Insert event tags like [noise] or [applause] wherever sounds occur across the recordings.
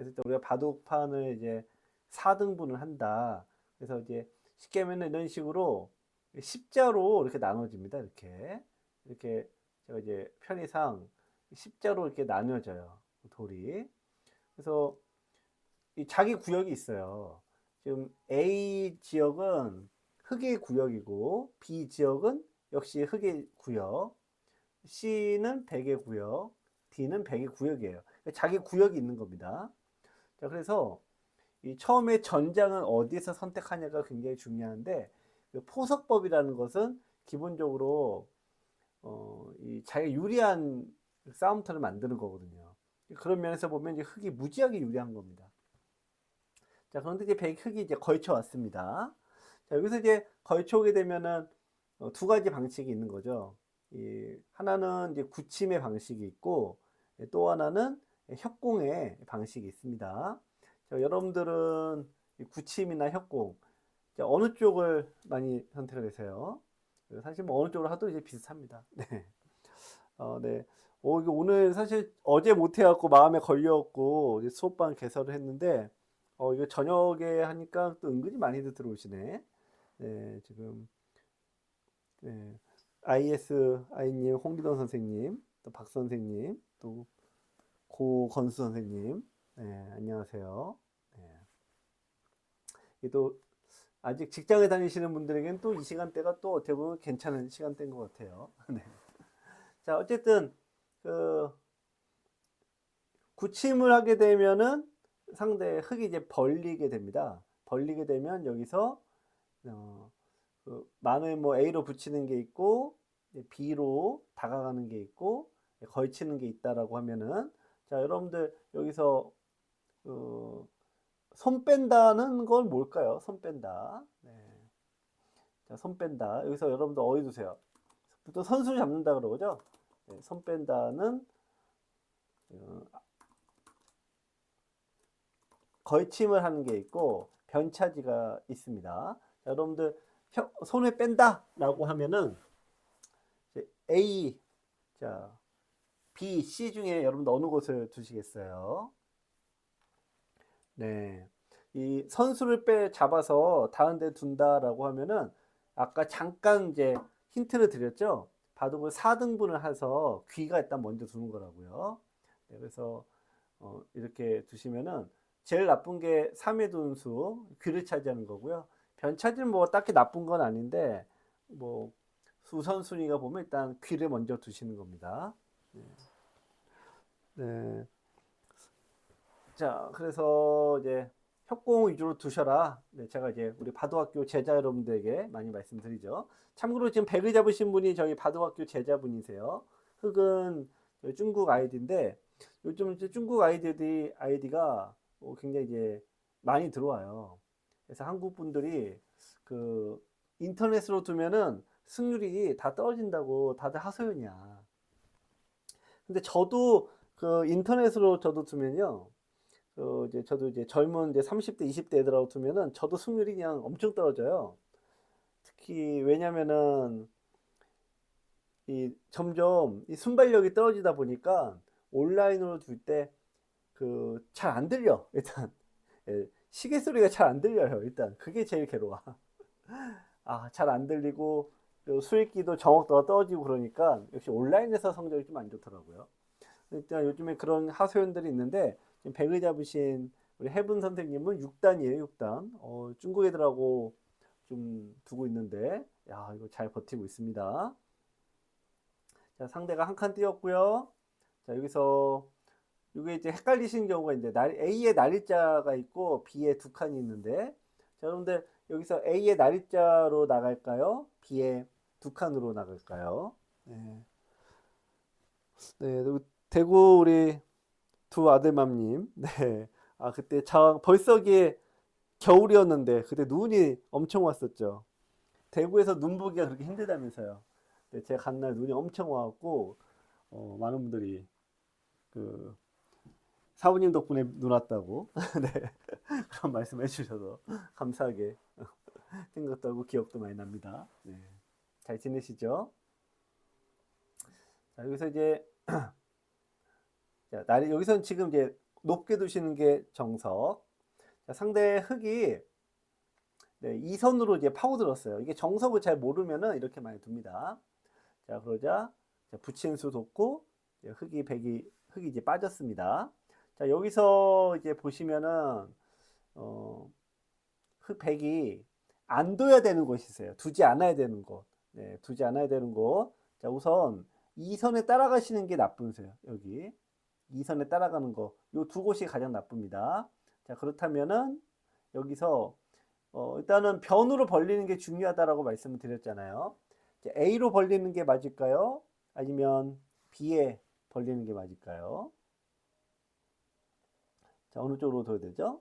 그래서 우리가 바둑판을 이제 4등분을 한다. 그래서 이제 쉽게 하면 이런 식으로 십자로 이렇게 나눠집니다. 이렇게. 이렇게 제가 이제 편의상 십자로 이렇게 나뉘어져요. 돌이. 그래서 이 자기 구역이 있어요. 지금 A 지역은 흑의 구역이고 B 지역은 역시 흑의 구역, C는 백의 구역, D는 백의 구역이에요. 그러니까 자기 구역이 있는 겁니다. 자, 그래서 이 처음에 전장은 어디에서 선택하냐가 굉장히 중요한데 그 포석법이라는 것은 기본적으로 어, 이 자기가 유리한 싸움터를 만드는 거거든요. 그런 면에서 보면 이제 흑이 무지하게 유리한 겁니다. 자, 그런데 이제 백 흑이 이제 걸쳐 왔습니다. 자, 여기서 이제 걸쳐 오게 되면은 어, 두 가지 방식이 있는 거죠. 이 하나는 이제 구침의 방식이 있고 예, 또 하나는 협공의 방식이 있습니다. 자, 여러분들은 이 구침이나 협공 자, 어느 쪽을 많이 선택을 하세요? 사실 뭐 어느 쪽으로 하도 이제 비슷합니다. [laughs] 네. 어, 네. 어, 이거 오늘 사실 어제 못해갖고 마음에 걸려갖고 수업방 개설을 했는데, 어, 이거 저녁에 하니까 또 은근히 많이들 들어오시네. 네, 지금, 네. IS, 아이님, 홍기동 선생님, 또 박 선생님, 또 고건수 선생님, 네, 안녕하세요. 네. 또 아직 직장에 다니시는 분들에겐 또이 시간대가 또 어떻게 보면 괜찮은 시간대인 것 같아요. [laughs] 네. 자, 어쨌든, 그, 구침을 하게 되면은 상대 흙이 이제 벌리게 됩니다. 벌리게 되면 여기서, 어, 그 만을 뭐 A로 붙이는 게 있고, B로 다가가는 게 있고, 걸치는 게 있다라고 하면은, 자, 여러분들 여기서, 어, 손 뺀다는 건 뭘까요? 손 뺀다. 네. 자, 손 뺀다. 여기서 여러분들 어디 두세요? 보통 선수를 잡는다 그러죠? 네, 손 뺀다는 어, 걸침을 하는 게 있고 변차지가 있습니다. 자, 여러분들 혀- 손을 뺀다라고 하면은 A, 자 B, C 중에 여러분들 어느 곳을 두시겠어요? 네. 이 선수를 빼 잡아서 다른 데 둔다라고 하면은 아까 잠깐 이제 힌트를 드렸죠. 바둑을 4등분을 해서 귀가 일단 먼저 두는 거라고요. 네, 그래서 어, 이렇게 두시면은 제일 나쁜 게 3의 dun수 귀를 차지하는 거고요. 변차지는 뭐 딱히 나쁜 건 아닌데 뭐 우선순위가 보면 일단 귀를 먼저 두시는 겁니다. 네. 네. 자, 그래서 이제 협공 위주로 두셔라. 네, 제가 이제 우리 바둑학교 제자 여러분들에게 많이 말씀드리죠. 참고로 지금 백을 잡으신 분이 저희 바둑학교 제자분이세요. 흑은 중국 아이디인데 요즘 이제 중국 아이디들이 아이디가 어, 굉장히 이제 많이 들어와요. 그래서 한국 분들이 그 인터넷으로 두면은 승률이 다 떨어진다고 다들 하소연이야. 근데 저도 그 인터넷으로 저도 두면요. 그 이제 저도 이제 젊은 이제 30대, 20대 애들하고 두면은 저도 승률이 그냥 엄청 떨어져요. 특히 왜냐면은 이 점점 이 순발력이 떨어지다 보니까 온라인으로 둘 때 그 잘 안 들려 일단 예, 시계 소리가 잘 안 들려요 일단 그게 제일 괴로워 아 잘 안 들리고 또 수익기도 정확도가 떨어지고 그러니까 역시 온라인에서 성적이 좀 안 좋더라고요 일단 요즘에 그런 하소연들이 있는데 지금 백을 잡으신 우리 해분 선생님은 6단이에요 6단 어, 중국 애들하고 좀 두고 있는데 야 이거 잘 버티고 있습니다 자 상대가 한칸 띄었고요 자 여기서 이게 이제 헷갈리시는 경우가 이제 날, A의 날일자가 있고 B의 두 칸이 있는데 자 여러분들 여기서 A의 날일자로 나갈까요? B의 두 칸으로 나갈까요? 네. 네, 대구 우리 두 아들맘님, [laughs] 네. 아, 그때 저 벌써기에 겨울이었는데, 그때 눈이 엄청 왔었죠. 대구에서 눈 보기가 그렇게 힘들다면서요. 네, 제가 간 날 눈이 엄청 와갖고, 어, 많은 분들이, 그, 사부님 덕분에 눈 왔다고, [laughs] 네. 그런 말씀 해주셔서 감사하게 [laughs] 생각도 하고 기억도 많이 납니다. 네. 잘 지내시죠? 자, 여기서 이제, [clears throat] 자, 날이, 여기서는 지금 이제 높게 두시는 게 정석. 자, 상대 흙이 네, 이 선으로 이제 파고들었어요. 이게 정석을 잘 모르면은 이렇게 많이 둡니다. 자, 그러자 자, 붙인 수 이제 흙이 백이 흙이 이제 빠졌습니다. 자, 여기서 이제 보시면은 어, 흙 백이 안 둬야 되는 곳이 있어요. 두지 않아야 되는 곳. 네, 두지 않아야 되는 곳. 자, 우선 이 선에 따라가시는 게 나쁜세요. 여기 이 선에 따라가는 거. 요 두 곳이 가장 나쁩니다. 자, 그렇다면은 여기서 어, 일단은 변으로 벌리는 게 중요하다라고 말씀을 드렸잖아요. A로 벌리는 게 맞을까요? 아니면 B에 벌리는 게 맞을까요? 자, 어느 쪽으로 둬야 되죠?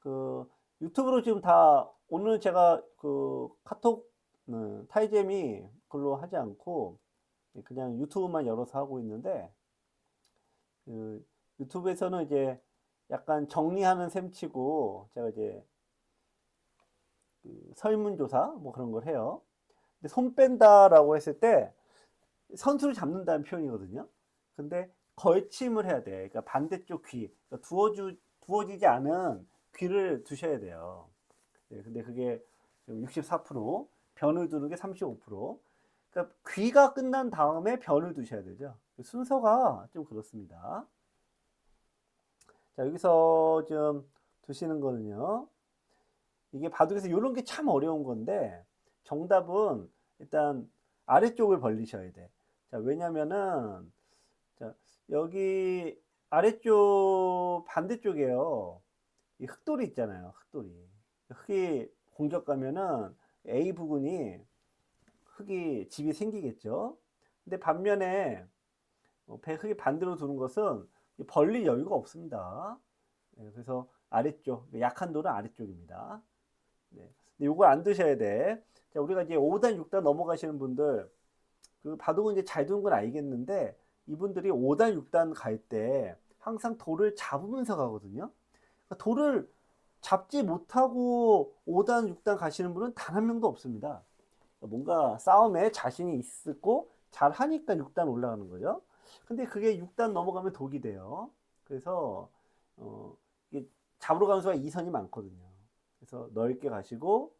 그 유튜브로 지금 다 오늘 제가 그 카톡 음, 타이잼이 글로 하지 않고 그냥 유튜브만 열어서 하고 있는데 그 유튜브에서는 이제 약간 정리하는 셈치고 제가 이제 그 설문조사 뭐 그런 걸 해요. 근데 손 뺀다라고 했을 때 선수를 잡는다는 표현이거든요. 근데 걸침을 해야 돼. 그러니까 반대쪽 귀, 그러니까 두어주 두어지지 않은 귀를 두셔야 돼요. 네, 근데 그게 64%, 변을 두는 게 35%. 그러니까 귀가 끝난 다음에 변을 두셔야 되죠. 순서가 좀 그렇습니다. 자, 여기서 좀 두시는 거는요. 이게 바둑에서 이런 게 참 어려운 건데 정답은 일단 아래쪽을 벌리셔야 돼. 자, 왜냐면은 자, 여기 아래쪽 반대쪽에요. 이 흑돌이 있잖아요. 흑돌이. 흑이 공격 가면은 A 부분이 흑이 집이 생기겠죠. 근데 반면에 어, 배 흑이 반대로 두는 것은 벌릴 여유가 없습니다. 네, 그래서 아래쪽 약한 돌은 아래쪽입니다. 네. 요걸 안 드셔야 돼. 자, 우리가 이제 5단, 6단 넘어가시는 분들 그 바둑은 이제 잘 두는 건 알겠는데 이분들이 5단, 6단 갈 때 항상 돌을 잡으면서 가거든요. 그러니까 돌을 잡지 못하고 5단, 6단 가시는 분은 단 한 명도 없습니다. 뭔가 싸움에 자신이 있고 잘 하니까 6단 올라가는 거죠. 근데 그게 6단 넘어가면 독이 돼요. 그래서 어, 이게 잡으러 가는 수가 2선이 많거든요. 그래서 넓게 가시고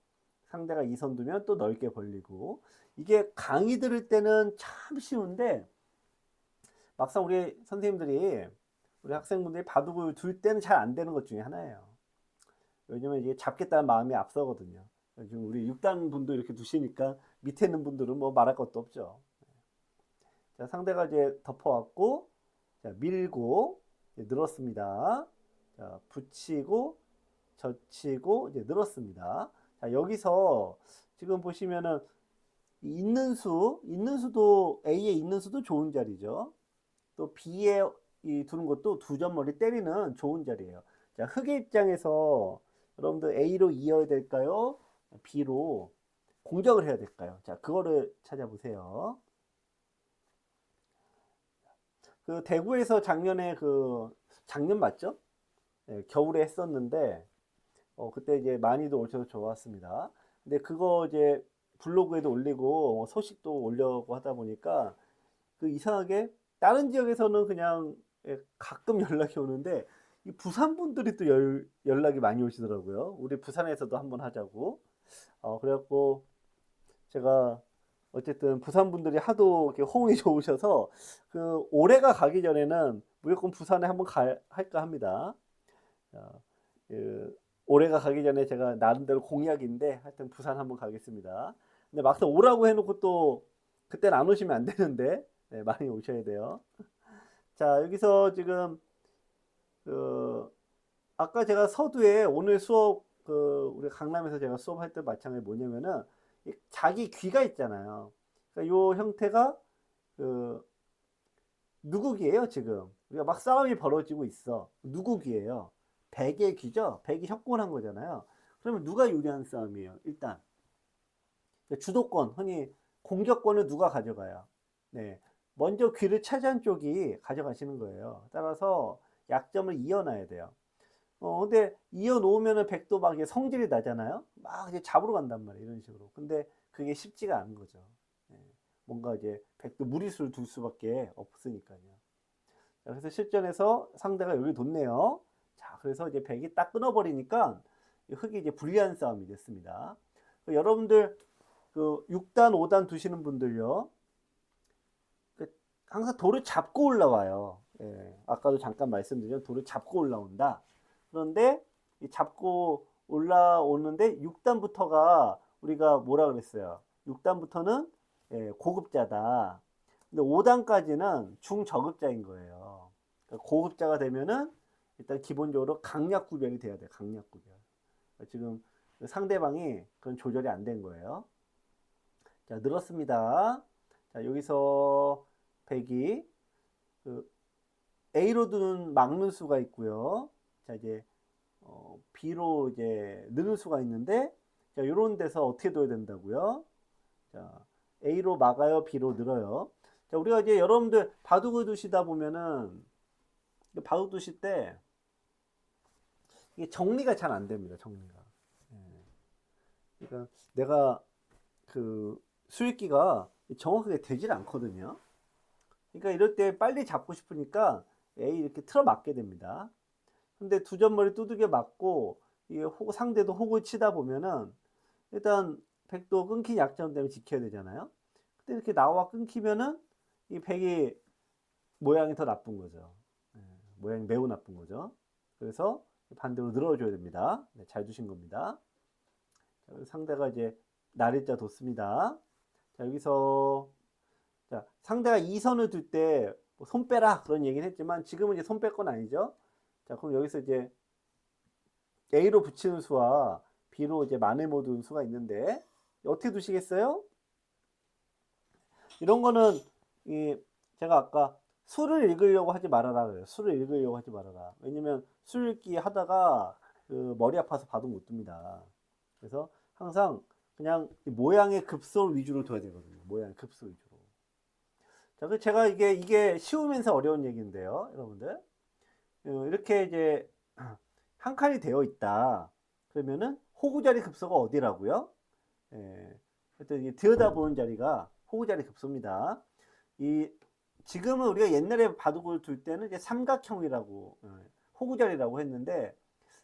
상대가 2선 두면 또 넓게 벌리고 이게 강의 들을 때는 참 쉬운데 막상 우리 선생님들이 우리 학생분들이 바둑을 둘 때는 잘 안 되는 것 중에 하나예요. 왜냐면 이게 잡겠다는 마음이 앞서거든요. 지금 우리 6단 분도 이렇게 두시니까 밑에 있는 분들은 뭐 말할 것도 없죠. 자, 상대가 이제 덮어왔고, 자, 밀고, 이제 늘었습니다. 자, 붙이고, 젖히고, 이제 늘었습니다. 자, 여기서 지금 보시면은 있는 수, 있는 수도 A에 있는 수도 좋은 자리죠. 또 B에 이 두는 것도 두 점 머리 때리는 좋은 자리예요. 자, 흑의 입장에서 여러분들 A로 이어야 될까요? B로 공격을 해야 될까요? 자, 그거를 찾아보세요. 그 대구에서 작년에 그 작년 맞죠? 네, 겨울에 했었는데 어, 그때 이제 많이도 오셔서 좋았습니다. 근데 그거 이제 블로그에도 올리고 뭐 소식도 올려고 하다 보니까 그 이상하게 다른 지역에서는 그냥 예, 가끔 연락이 오는데 이 부산 분들이 또 열, 연락이 많이 오시더라고요. 우리 부산에서도 한번 하자고. 어, 그래갖고 제가 어쨌든 부산 분들이 하도 호응이 [laughs] 좋으셔서 그 올해가 가기 전에는 무조건 부산에 한번 가, 할까 합니다. 자, 그 올해가 가기 전에 제가 나름대로 공약인데 하여튼 부산 한번 가겠습니다. 근데 막상 오라고 해놓고 또 그때는 안 오시면 안 되는데 네, 많이 오셔야 돼요. [laughs] 자 여기서 지금 그 아까 제가 서두에 오늘 수업 그 우리 강남에서 제가 수업할 때 마찬가지 뭐냐면은 자기 귀가 있잖아요. 그러니까 요 형태가 그 누구 귀예요 지금? 우리가 막 싸움이 벌어지고 있어. 누구 귀예요? 백의 귀죠. 백이 협공한 거잖아요. 그러면 누가 유리한 싸움이에요? 일단 그러니까 주도권, 흔히 공격권을 누가 가져가요? 네, 먼저 귀를 차지한 쪽이 가져가시는 거예요. 따라서 약점을 이어놔야 돼요. 어, 근데 이어놓으면은 백도 막 이게 성질이 나잖아요? 막 이제 잡으러 간단 말이에요. 이런 식으로. 근데 그게 쉽지가 않은 거죠. 네. 뭔가 이제 백도 무리수를 둘 수밖에 없으니까요. 자, 그래서 실전에서 상대가 여기 뒀네요. 자, 그래서 이제 백이 딱 끊어버리니까 이 흙이 이제 불리한 싸움이 됐습니다. 그 여러분들 그 6단, 5단 두시는 분들요. 그 항상 돌을 잡고 올라와요. 예, 아까도 잠깐 말씀드린 돌을 잡고 올라온다. 그런데 이 잡고 올라오는데 6단부터가 우리가 뭐라 그랬어요? 6단부터는 예, 고급자다. 근데 5단까지는 중저급자인 거예요. 그러니까 고급자가 되면은 일단 기본적으로 강약 구별이 돼야 돼요. 강약 구별. 지금 상대방이 그런 조절이 안 된 거예요. 자, 늘었습니다. 자, 여기서 100이 그 A로 두는 막는 수가 있고요. 자, 이제 어, B로 이제 넣는 수가 있는데 자, 요런 데서 어떻게 둬야 된다고요? 자, A로 막아요, B로 늘어요. 자, 우리가 이제 여러분들 바둑을 두시다 보면은 바둑 두실 때 이게 정리가 잘 안 됩니다. 정리가. 예. 그러니까 내가 그 수익기가 정확하게 되질 않거든요. 그러니까 이럴 때 빨리 잡고 싶으니까 A 이렇게 틀어 맞게 됩니다. 근데 두 점머리 두들겨 맞고 이게 호, 상대도 호구 치다 보면은 일단 백도 끊긴 약점 때문에 지켜야 되잖아요. 근데 이렇게 나와 끊기면은 이 백이 모양이 더 나쁜 거죠. 예, 모양이 매우 나쁜 거죠. 그래서 반대로 늘어줘야 됩니다. 네, 잘 두신 겁니다. 자, 상대가 이제 나리자 뒀습니다. 자, 여기서 자, 상대가 이 선을 둘 때손 뭐 빼라 그런 얘기는 했지만 지금은 이제 손 뺄 건 아니죠. 자, 그럼 여기서 이제 A로 붙이는 수와 B로 이제 만을 모두는 수가 있는데 어떻게 두시겠어요? 이런 거는 이 제가 아까 수를 읽으려고 하지 말아라 그래요. 수를 읽으려고 하지 말아라. 왜냐면 술 읽기 하다가 그 머리 아파서 바둑 못 둡니다. 그래서 항상 그냥 모양의 급소 위주로 둬야 되거든요. 모양 급소 위주로. 자, 그 제가 이게 이게 쉬우면서 어려운 얘기인데요, 여러분들. 어, 이렇게 이제 [clears throat] 한 칸이 되어 있다. 그러면은 호구자리 급소가 어디라고요? 예. 하여튼 들여다보는 자리가 호구자리 급소입니다. 이 지금은 우리가 옛날에 바둑을 둘 때는 이제 삼각형이라고 예, 호구자리라고 했는데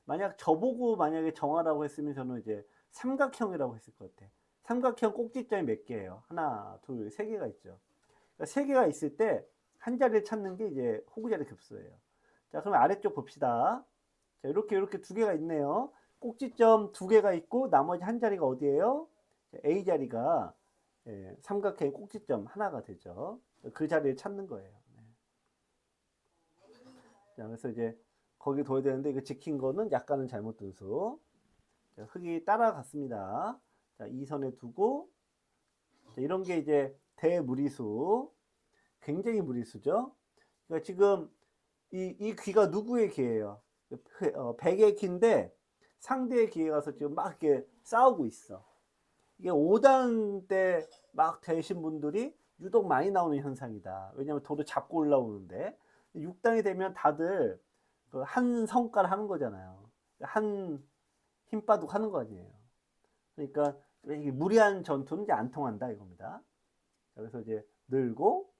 만약 저보고 만약에 정하라고 했으면 저는 이제 삼각형이라고 했을 것 같아. 삼각형 꼭지점이 몇 개예요? 하나, 둘, 세 개가 있죠. 그러니까 세 개가 있을 때 한 자리를 찾는 게 이제 호구자리 급수예요. 자, 그럼 아래쪽 봅시다. 자, 이렇게 이렇게 두 개가 있네요. 꼭지점 두 개가 있고 나머지 한 자리가 어디예요? A 자리가 예, 삼각형의 꼭지점 하나가 되죠. 그 자리를 찾는 거예요. 네. 자, 그래서 이제 거기 둬야 되는데 이거 지킨 거는 약간은 잘못 둔 수. 자, 흙이 따라갔습니다. 자, 이 선에 두고 자, 이런 게 이제 대무리수. 굉장히 무리수죠. 그러니까 지금 이, 이 귀가 누구의 귀예요? 어, 백의 귀인데 상대의 귀에 가서 지금 막 이렇게 싸우고 있어. 이게 5단 때 막 되신 분들이 유독 많이 나오는 현상이다. 왜냐하면 돌을 잡고 올라오는데 6단이 되면 다들 그 한 성깔 하는 거잖아요. 한 힘바둑 하는 거 아니에요. 그러니까 무리한 전투는 이제 안 통한다 이겁니다. 그래서 이제 늘고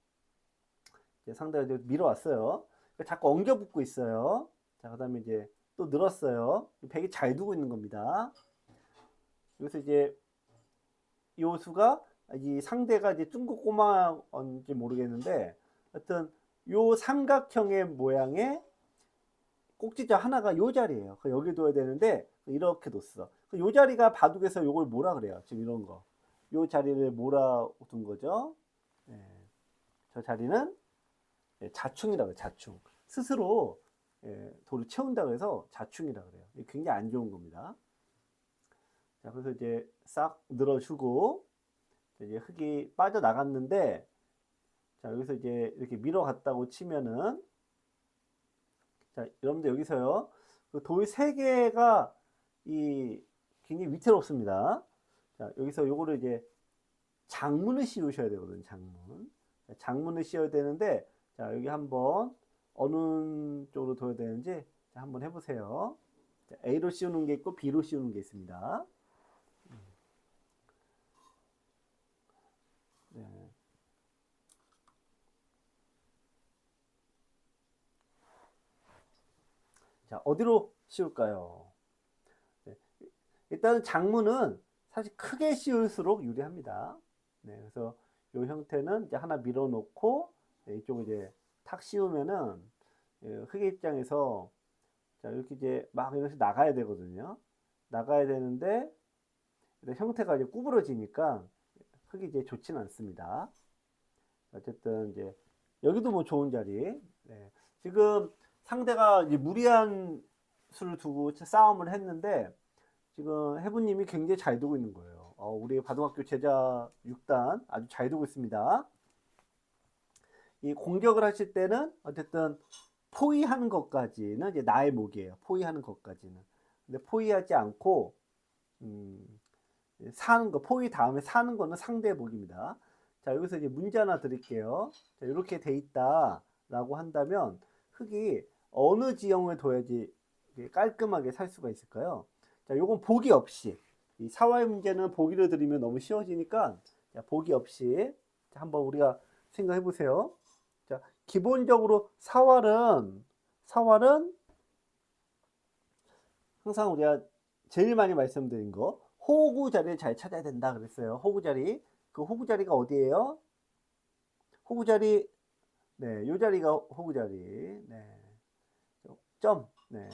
이제 상대가 이제 밀어왔어요. 그러니까 자꾸 엉겨 붙고 있어요. 자, 그 다음에 이제 또 늘었어요. 백이 잘 두고 있는 겁니다. 여기서 이제 요 수가 이 상대가 이제 중국 꼬마인지 모르겠는데 하여튼 요 삼각형의 모양의 꼭지점 하나가 요 자리예요. 여기 둬야 되는데 이렇게 뒀어. 요 자리가 바둑에서 요걸 뭐라 그래요? 지금 이런 거. 요 자리를 뭐라 둔 거죠? 네. 저 자리는 자충이라고 해요. 자충. 스스로 예, 돌을 채운다고 해서 자충이라고 그래요. 굉장히 안 좋은 겁니다. 자, 그래서 이제 싹 늘어주고 이제 흙이 빠져나갔는데 자, 여기서 이제 이렇게 밀어갔다고 치면은 자, 여러분들 여기서요. 그 돌 세 개가 이 굉장히 위태롭습니다. 자, 여기서 요거를 이제 장문을 씌우셔야 되거든요. 장문. 장문을 씌워야 되는데 자, 여기 한번 어느 쪽으로 둬야 되는지 자, 한번 해보세요. 자, A로 씌우는 게 있고 B로 씌우는 게 있습니다. 네. 자, 어디로 씌울까요? 네. 일단 장문은 사실 크게 씌울수록 유리합니다. 네, 그래서 이 형태는 이제 하나 밀어놓고 네, 이쪽 이제 탁 씌우면은 예, 흑의 입장에서 자 이렇게 이제 막 이렇게 나가야 되거든요. 나가야 되는데 형태가 이제 구부러지니까 흑이 이제 좋지는 않습니다. 어쨌든 이제 여기도 뭐 좋은 자리. 네. 지금 상대가 이제 무리한 수를 두고 싸움을 했는데 지금 해부님이 굉장히 잘 두고 있는 거예요. 어, 우리 바동학교 제자 6단 아주 잘 두고 있습니다. 이 공격을 하실 때는 어쨌든 포위하는 것까지는 이제 나의 목이에요. 포위하는 것까지는. 근데 포위하지 않고 음, 사는 거 포위 다음에 사는 거는 상대의 목입니다. 자 여기서 이제 문제 하나 드릴게요. 자, 이렇게 돼 있다라고 한다면 흙이 어느 지형을 둬야지 깔끔하게 살 수가 있을까요? 자, 요건 보기 없이 이 사화의 문제는 보기를 드리면 너무 쉬워지니까 자, 보기 없이 자, 한번 우리가 생각해 보세요. 자, 기본적으로 사활은 사활은 항상 우리가 제일 많이 말씀드린 거 호구 자리를 잘 찾아야 된다 그랬어요. 호구 자리. 그 호구 자리가 어디예요? 호구 자리 네, 요 자리가 호구 자리. 네. 점. 네.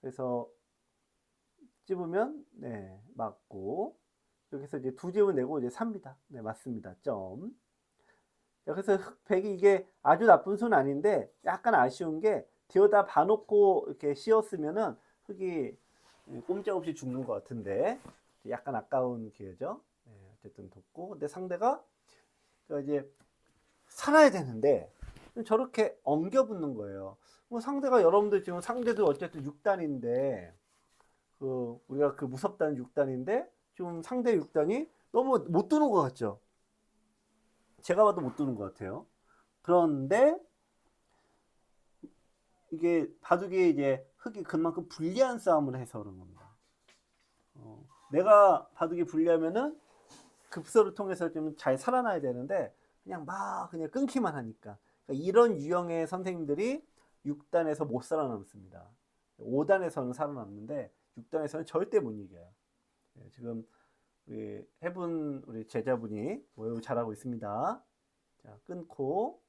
그래서 찝으면 네, 맞고 여기서 이제 두 점을 내고 이제 3입니다. 네, 맞습니다. 점. 자, 그래서 흑백이 이게 아주 나쁜 수는 아닌데 약간 아쉬운 게 뒤에다 봐놓고 이렇게 씌웠으면은 흑이 꼼짝없이 죽는 것 같은데 약간 아까운 기회죠. 네, 어쨌든 뒀고 근데 상대가 저 이제 살아야 되는데 저렇게 엉겨 붙는 거예요. 뭐 상대가 여러분들 지금 상대도 어쨌든 6단인데 그 우리가 그 무섭다는 6단인데 지금 상대 6단이 너무 못 두는 것 같죠. 제가 봐도 못 두는 것 같아요. 그런데 이게 바둑이 이제 흙이 그만큼 불리한 싸움을 해서 그런 겁니다. 어, 내가 바둑이 불리하면은 급소를 통해서 좀 잘 살아나야 되는데 그냥 막 그냥 끊기만 하니까 그러니까 이런 유형의 선생님들이 6단에서 못 살아남습니다. 5단에서는 살아남는데 6단에서는 절대 못 이겨요. 예, 지금 우리 해분 우리 제자분이 매우 잘하고 있습니다. 자 끊고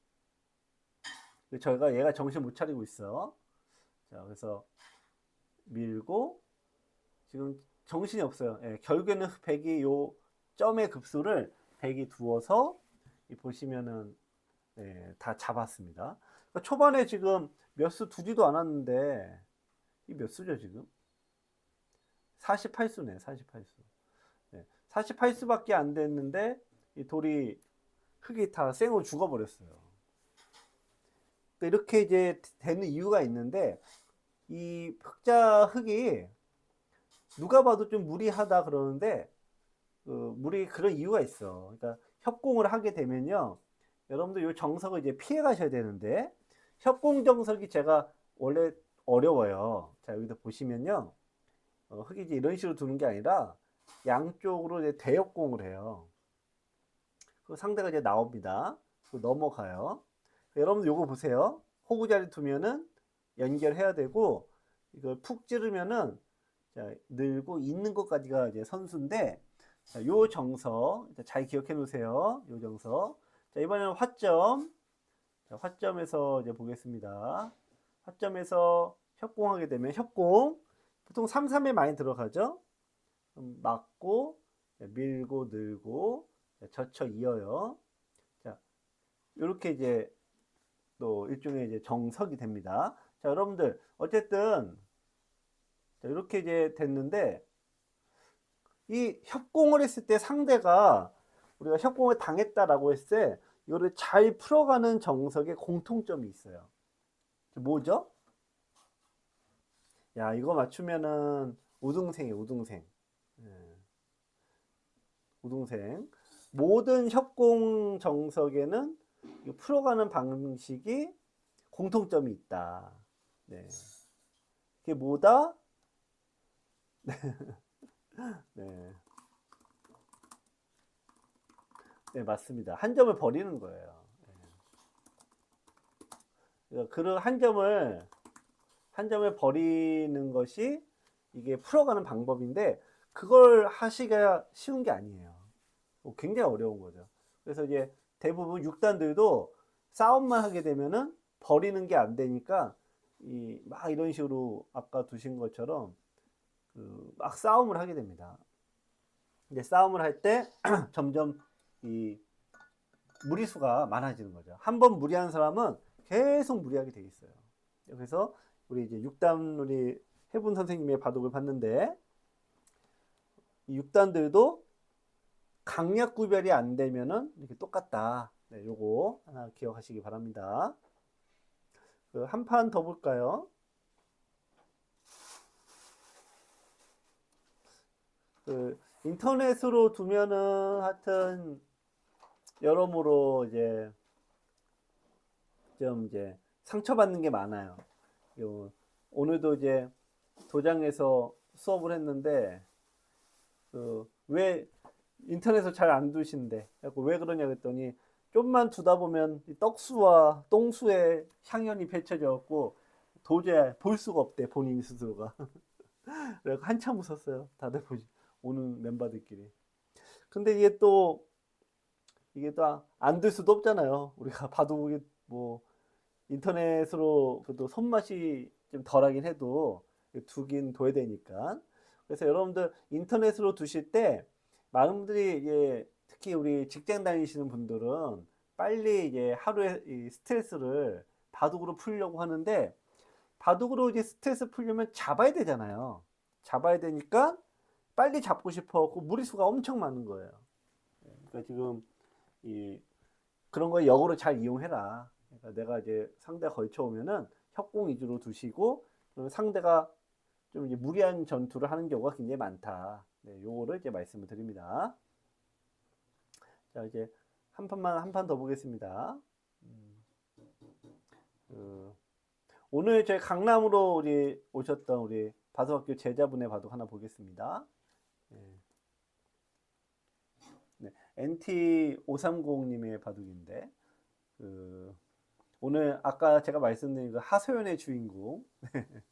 저희가 얘가 정신 못 차리고 있어. 자 그래서 밀고 지금 정신이 없어요. 예, 결국에는 백이 요 점의 급수를 백이 두어서 이 보시면은 예, 다 잡았습니다. 그러니까 초반에 지금 몇 수 두지도 않았는데 이 몇 수죠 지금? 48수네 48수. 네, 48수밖에 안 됐는데 이 돌이 흙이 다 생으로 죽어버렸어요. 그러니까 이렇게 이제 되는 이유가 있는데 이 흑자 흙이 누가 봐도 좀 무리하다 그러는데 그 무리 그런 이유가 있어. 그러니까 협공을 하게 되면요. 여러분들 이 정석을 이제 피해 가셔야 되는데 협공 정석이 제가 원래 어려워요. 자 여기다 보시면요. 어, 흙이 이제 이런 식으로 두는 게 아니라 양쪽으로 이제 대역공을 해요. 그 상대가 이제 나옵니다. 그 넘어가요. 여러분들 요거 보세요. 호구 자리 두면은 연결해야 되고 이걸 푹 찌르면은 자, 늘고 있는 것까지가 이제 선수인데 자, 요 정석 잘 기억해 놓으세요. 요 정석. 자, 이번에는 화점. 자, 화점에서 이제 보겠습니다. 화점에서 협공하게 되면 협공 보통 3, 3에 많이 들어가죠. 음, 맞고 밀고 늘고 젖혀 이어요. 자, 이렇게 이제 또 일종의 이제 정석이 됩니다. 자, 여러분들 어쨌든 자, 이렇게 이제 됐는데 이 협공을 했을 때 상대가 우리가 협공을 당했다라고 했을 때 이거를 잘 풀어가는 정석의 공통점이 있어요. 뭐죠? 야, 이거 맞추면은 우등생이에요, 우등생. 예. 우등생. 모든 협공 정석에는 이 풀어가는 방식이 공통점이 있다. 네. 그게 뭐다? 네. [laughs] 네. 네, 맞습니다. 한 점을 버리는 거예요. 네. 그런 한 점을 한 점을 버리는 것이 이게 풀어가는 방법인데 그걸 하시기가 쉬운 게 아니에요. 어, 굉장히 어려운 거죠. 그래서 이제 대부분 6단들도 싸움만 하게 되면은 버리는 게 안 되니까 이 막 이런 식으로 아까 두신 것처럼 그 막 싸움을 하게 됩니다. 이제 싸움을 할 때 [clears throat] 점점 이 무리수가 많아지는 거죠. 한 번 무리한 사람은 계속 무리하게 돼 있어요. 그래서 우리 이제 6단 우리 해분 선생님의 바둑을 봤는데 이 6단들도 강약 구별이 안 되면은 이렇게 똑같다. 네, 요거 하나 기억하시기 바랍니다. 그 한 판 더 볼까요? 그 인터넷으로 두면은 하여튼 여러모로 이제 좀 이제 상처받는 게 많아요. 요 오늘도 이제 도장에서 수업을 했는데 그왜 인터넷을 잘 안. 그래갖고 왜 그러냐 그랬더니 좀만 두다 보면 이 떡수와 똥수의 향연이 펼쳐져 갖고 도저히 볼 수가 없대 본인 스스로가. [laughs] 그래서 한참 웃었어요. 다들 보시 오는 멤버들끼리. 근데 이게 또 이게 또안들 수도 없잖아요. 우리가 [laughs] 봐도 이게 뭐 인터넷으로 그래도 손맛이 좀 덜하긴 해도 두긴 둬야 되니까. 그래서 여러분들 인터넷으로 두실 때 많은 분들이 이제 특히 우리 직장 다니시는 분들은 빨리 이제 하루에 이 스트레스를 바둑으로 풀려고 하는데 바둑으로 이제 스트레스 풀려면 잡아야 되잖아요. 잡아야 되니까 빨리 잡고 싶어 갖고 무리수가 엄청 많은 거예요. 그러니까 지금 이 그런 거 역으로 잘 이용해라. 그러니까 내가 이제 상대 걸쳐 오면은 협공 위주로 두시고 상대가 좀 이제 무리한 전투를 하는 경우가 굉장히 많다. 네, 요거를 이제 말씀을 드립니다. 자, 이제 한 판만 한 판 더 보겠습니다. 음, 그, 오늘 저희 강남으로 우리 오셨던 우리 바둑학교 제자분의 바둑 하나 보겠습니다. 네. 네, NT 530님의 바둑인데, 그, 오늘 아까 제가 말씀드린 그 하소연의 주인공 [laughs]